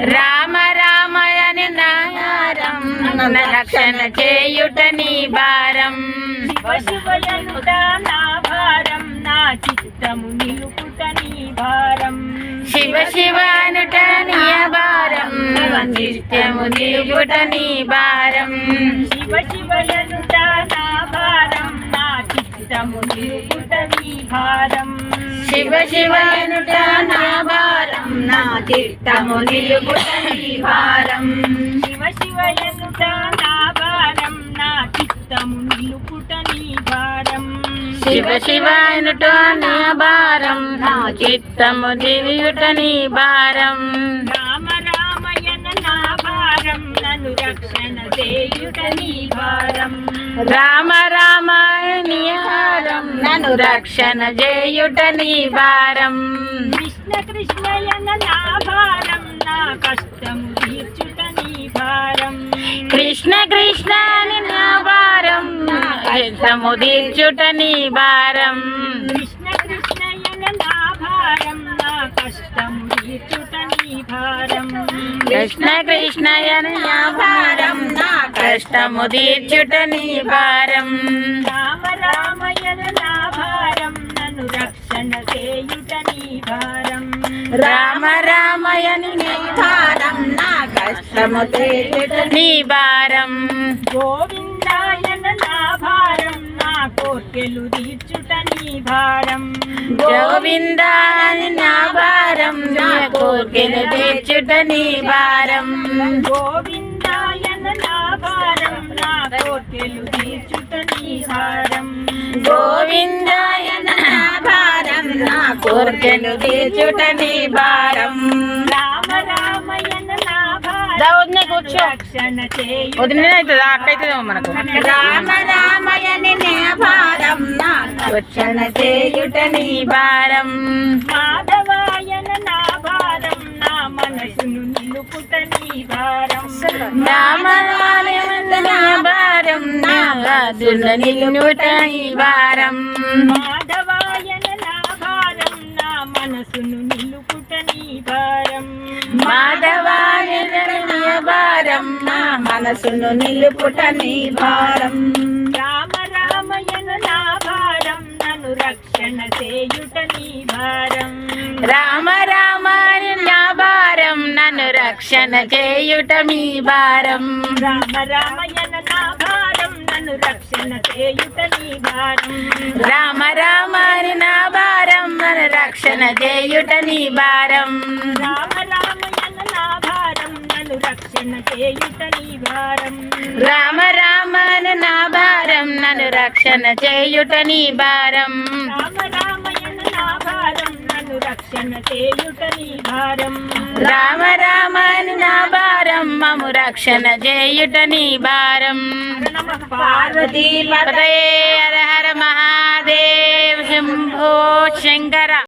రామ రామయని నాయారం రక్షణ చేయుట నీ భారం. నా భారం నా చిత్తము నిలుపుట నీ భారం. శివ శివ అనుట నీ భారం నిత్యము నిలుపుట నీ భారం. శివ శివయనుట నా భారం నా చిత్తము నిలుపుట నీ భారం. శివ శివ అనుట నా భారం నా చిత్తము నిలుపుట నీ భారం. శివ శివయనుట నా భారం నా చిత్తము నిలుపుట నీ భారం. శివ శివ అనుట నా భారం నా చిత్తము నీ భారం. రామ రామయన నా భారం నన్ను రక్షణ చేయుట నీ భారం. రామ రామ నన్ను రక్షణ చేయుట నీ భారం. కృష్ణ కృష్ణయన నా భారం నా కష్టము తీర్చుట నీ భారం. కృష్ణ కృష్ణ నా భారం చిత్తము తీర్చుట నీ భారం. కృష్ణ కృష్ణయన నా భారం నా కష్టము తీర్చుట నీ భారం. కృష్ణ కృష్ణ అని నా భారం నా కష్టము తీర్చుట నీ భారం. రామ రామయన రామ రామయని నీ భారం నా కష్టము నీ భారం. గోవిందాయన నా భారం నా కోర్కెలు తీర్చుట నీ భారం. గోవిందాని నా భారం నా కోర్కెలు తీర్చుట నీ భారం. గోవిందాయన నా భారం నా కోర్కెలు తీర్చుట నీ భారం. నా కోర్కెలు తీర్చుట నీ భారం. రామ రామయన నా దా భారం వదిన కూర్చో అవుతుంది అక్క అవుతుందేమో మనకు. రామ రామయని నీ భారం. నా రక్షణ చేయుట నీ భారం. మాధవాయన నా భారం నా మనసును నిలుపుట నీ భారం. రామ రామయని నా భారం నా భారం. నా మనసును నిలుపుట నీ భారం. మాధవాయన నీ భారం నా మనసును నిలుపుట నీ భారం. రామ రామయన నా భారం నన్ను రక్షణ చేయుట నీ భారం. రామ రామ నా భారం నన్ను రక్షణ చేయుట మీ భారం. రామ రామయన నా భారం నన్ను రక్షణ చేయుట నీ భారం. రామ రామ భారం రామ రామయన నా భారం నన్ను రక్షణ చేయుట నీ భారం రామ రామ నా భారం నన్ను రక్షణ చేయుట నీ భారం రామ రామయన నా భారం నన్ను రక్షణ చేయుట నీ భారం రామ రామ నా భారం మము రక్షణ చేయుట నీ భారం పార్వతీ హరే హర హర మహాదేవ్ శంభో శంకర.